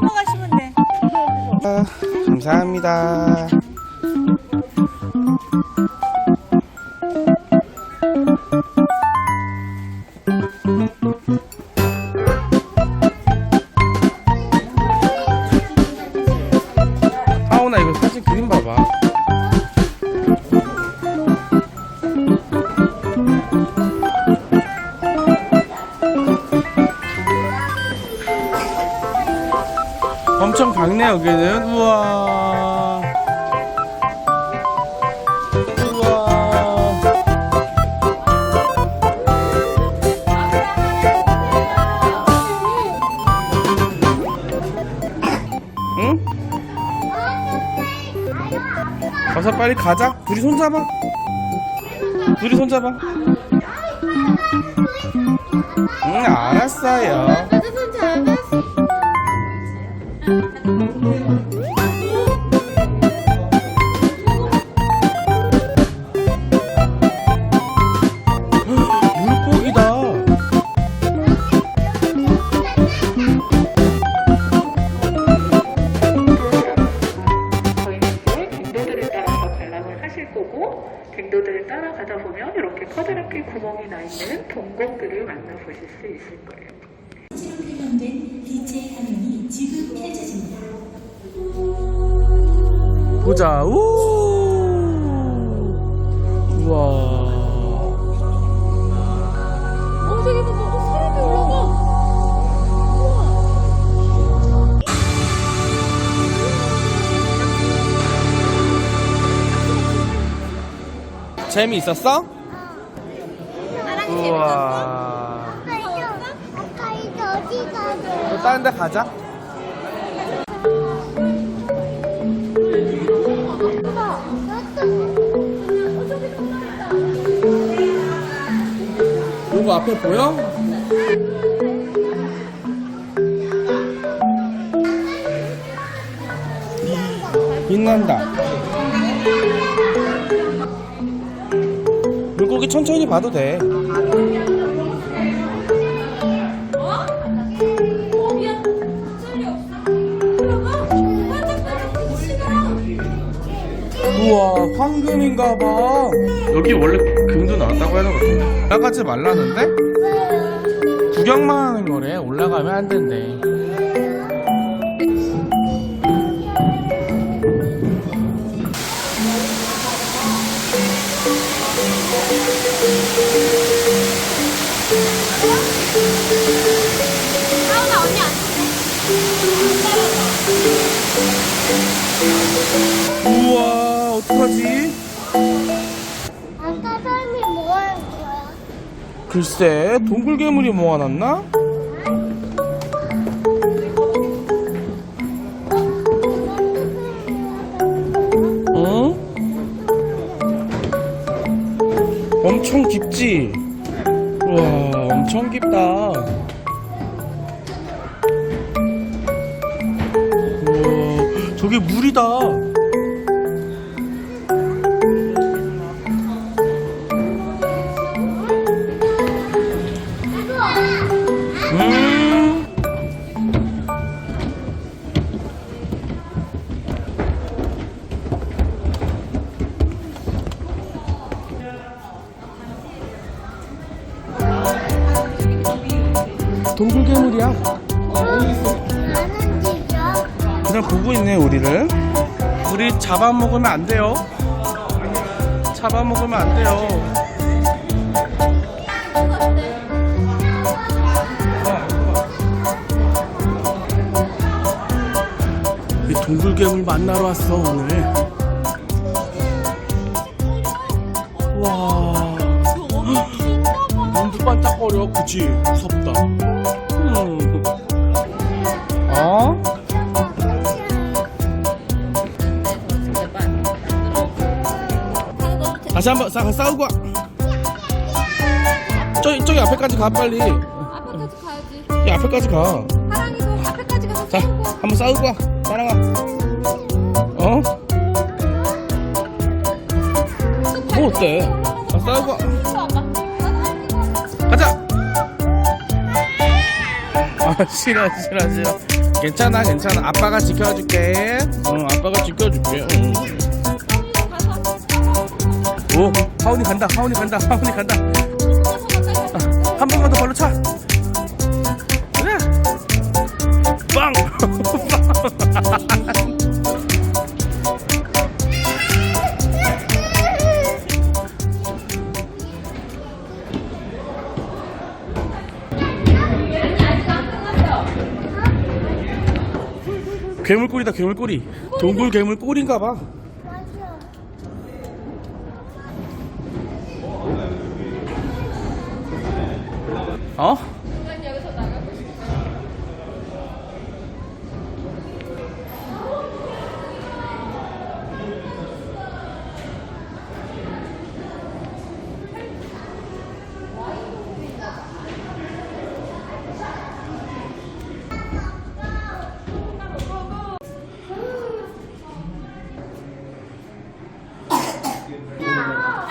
넘어가시면 돼. 아, 감사합니다. 밝네 여기는? 우와. 우와. 응? 어서 빨리 가자. 둘이 손잡아. 둘이 손잡아. 응 알았어요 물고기다 저희는 이제 갱도들을 따라서 관람을 하실 거고 갱도들을 따라가다 보면 이렇게 커다랗게 구멍이 나 있는 동공들을 만나보실 수 있을 거예요. 실로 표현된 빛의 화면이 지금 펼쳐집니다. 보자 우 우와 어, 저기 봐봐. 어, 사람이 올라가. 재미있었어? 나랑이 우와 아까 이제 어디? 또 다른 데 가자 요거 앞에 보여? 빛난다 물고기 천천히 봐도 돼 우와 황금인가 봐. 여기 원래 금도 나왔다고 거 같은데 올라가지 말라는데? 구경만 하는 거래. 올라가면 안 된대 어떡하지? 아까 사람이 뭐 하는 거야? 글쎄 동굴괴물이 모아놨나? 응? 엄청 깊지? 우와 엄청 깊다 우와 저게 물이다 집이야. 그냥 보고 있네 우리를. 우리 잡아먹으면 안 돼요. 잡아먹으면 안 돼요. 이 동굴괴물 만나러 왔어 오늘. 와. 눈도 반짝거려, 그치? 무섭다. 다시 한번 싸, 싸우고 와. 저기 저기 앞에까지 가 빨리. 앞에까지 가야지. 이 앞에까지 가. 사랑이도 앞에까지 가서 자, 싸우고. 한번 싸우고 와. 사랑아. 어? 뭐 어때? 자, 싸우고 와. 가자. 아 싫어 싫어 싫어. 괜찮아 괜찮아. 아빠가 지켜줄게. 응 아빠가 지켜줄게. 응. 오 하온이 간다 하온이 간다 하온이 간다. 아, 한 번만 더 발로 차. 그래. 빵. 빵. 괴물꼬리다 괴물꼬리. 동굴 괴물꼬리인가 봐. 어?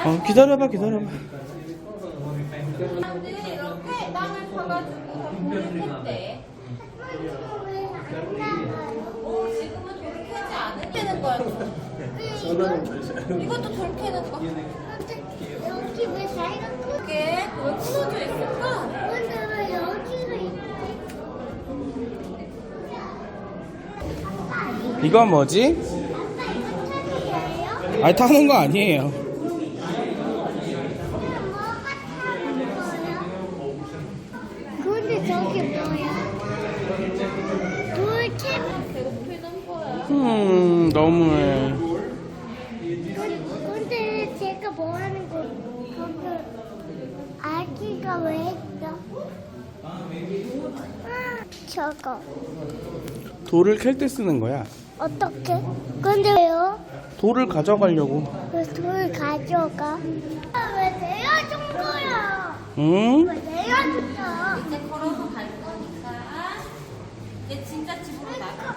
어 기다려봐 기다려봐 사람들이 이렇게 땅을 파가지고 돌을 캤대. 어, 지금은 돌을 캐지 않을 때는 거야. 이것도 돌 캐는 거. 여기 왜 사이가 크? 이게 돌 풀어져 있을까? 근데 왜 여기가 있지? 이건 뭐지? 아빠 이거 찾으세요? 아니 타는 거 아니에요 뭐가 타는 거야? 근데 저기 뭐야? 돌캡 배고프는 거야. 음 너무해 근데 제가 뭐 하는 거 거기 아기가 왜 있어? 아, 저거 돌을 캘 때 쓰는 거야 어떻게? 근데 왜요? 돌을 가져가려고 왜 돌 가져가? 아, 왜 내려준 거야? 응? 왜 내려줬어? 이제 걸어서 갈 거니까. 이제 진짜 집으로 나가.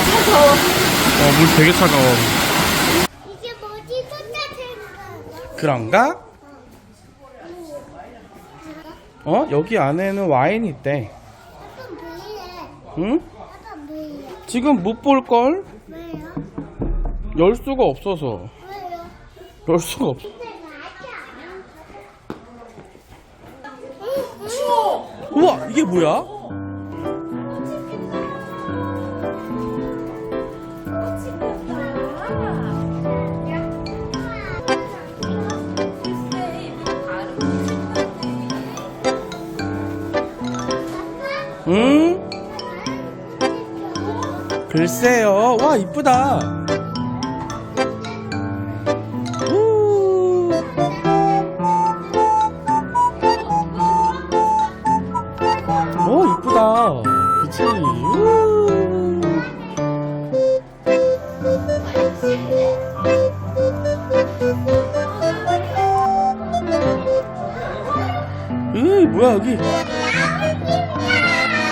어 물 되게 차가워 이게 뭐지? 쏟아지는 그런가? 어? 여기 안에는 와인이 있대? 응? 지금 못 볼걸? 왜요? 열 수가 없어서 왜요? 열 수가 없어. 우와 이게 뭐야? 글쎄요. 와 이쁘다. 우. 오 이쁘다. 그치 우. 으 뭐야 여기?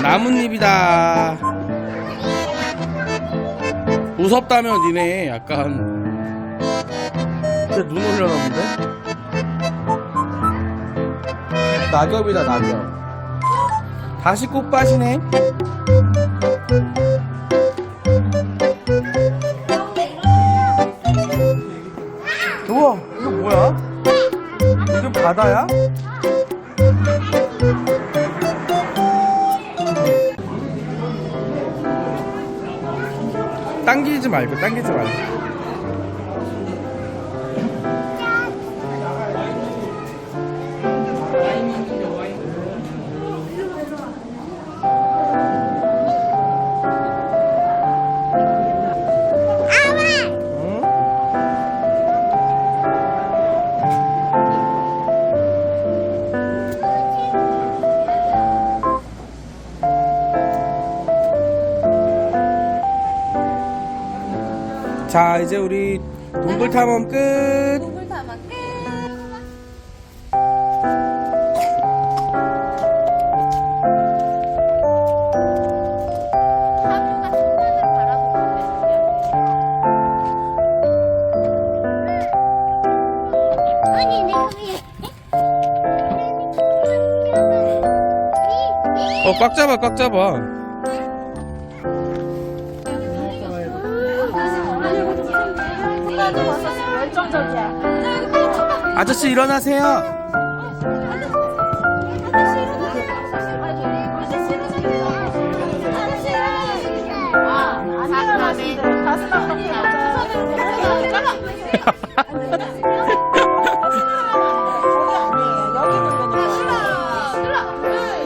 나뭇잎이다 무섭다며 니네. 약간. 근데 눈 올려나 본데? 낙엽이다 낙엽. 다시 꽃밭이네 당기 자 이제 우리 동굴 탐험 끝. 동굴 탐험 끝. 하루가 중간을 바 꽉 잡아 꽉 잡아. 아저씨 일어나세요.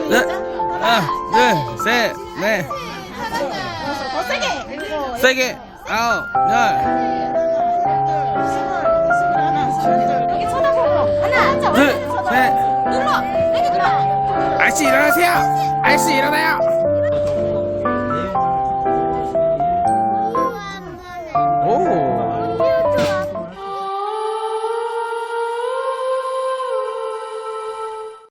네, 하나, 둘, 셋, 넷. 더 세게. 세게. 둘, 셋. 눌러! 이렇게 눌러! 아